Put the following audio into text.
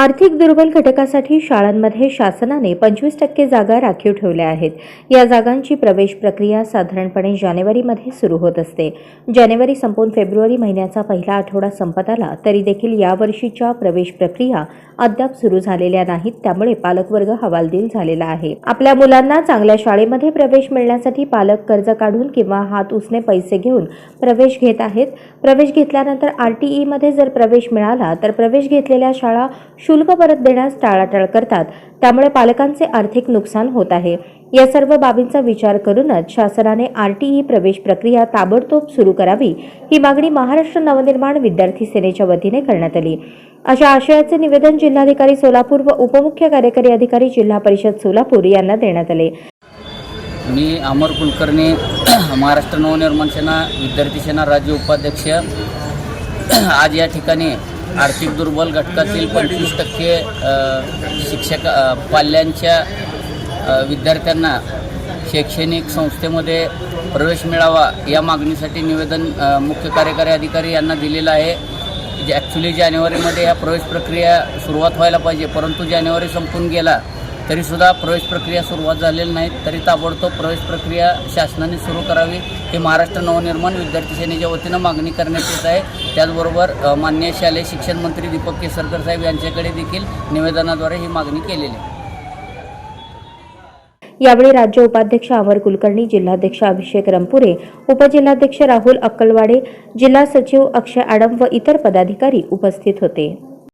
आर्थिक दुर्बल घटकासाठी शाळांमध्ये शासनाने पंचवीस टक्के जागा राखीव ठेवल्या आहेत. या जागांची प्रवेश प्रक्रिया साधारणपणे जानेवारीमध्ये सुरू होत असते. जानेवारी संपून फेब्रुवारी महिन्याचा पहिला आठवडा संपत आला तरी देखील यावर्षीच्या प्रवेश प्रक्रिया अद्याप सुरू झालेल्या नाहीत त्यामुळे पालकवर्ग हवालदिल झालेला आहे. आपल्या मुलांना चांगल्या शाळेमध्ये प्रवेश मिळण्यासाठी पालक कर्ज काढून किंवा हात उसने पैसे घेऊन प्रवेश घेत आहेत. प्रवेश घेतल्यानंतर आर टी ईमध्ये जर प्रवेश मिळाला तर प्रवेश घेतलेल्या शाळा शुल्क परत देण्यास टाळाटाळ करतात. त्यामुळे पालकांचे आर्थिक नुकसान होत आहे. या सर्व बाबींचा विचार करूनच शासनाने आरटीई प्रवेश प्रक्रिया ताबडतोब सुरू करावी ही मागणी महाराष्ट्र नवनिर्माण विद्यार्थी सेनेच्या वतीने करण्यात आली. अशा आशयाचे निवेदन जिल्हाधिकारी सोलापूर व उपमुख्य कार्यकारी अधिकारी जिल्हा परिषद सोलापूर यांना देण्यात आले. मी अमर कुलकर्णी महाराष्ट्र नवनिर्माण सेना विद्यार्थी सेना राज्य उपाध्यक्ष. आज या ठिकाणी आर्थिक दुर्बल घटकातील पंचवीस टक्के शिक्षक पाल्यांच्या विद्यार्थ्यांना शैक्षणिक संस्थेमध्ये प्रवेश मिळावा या मागणीसाठी निवेदन मुख्य कार्यकारी अधिकारी यांना दिलेलं आहे. जे ॲक्च्युली जानेवारीमध्ये ह्या प्रवेश प्रक्रिया सुरुवात व्हायला पाहिजे परंतु जानेवारी संपून गेला. तरीसुद्धा प्रवेश प्रक्रिया सुरुवात झालेली नाही तरी ताबडतोब प्रवेश प्रक्रिया शासनाने सुरू करावी. ही महाराष्ट्र नवनिर्माण विद्यार्थी सेनेच्या वतीनं मागणी करण्यात येत आहे. त्याचबरोबर मान्य शालेय शिक्षण मंत्री दीपक केसरकर साहेब यांच्याकडे देखील निवेदनाद्वारे ही मागणी केलेली आहे. यावेळी राज्य उपाध्यक्ष अमर कुलकर्णी जिल्हाध्यक्ष अभिषेक रंपुरे उपजिल्हाध्यक्ष राहुल अक्कलवाडे जिल्हा सचिव अक्षय आडम व इतर पदाधिकारी उपस्थित होते.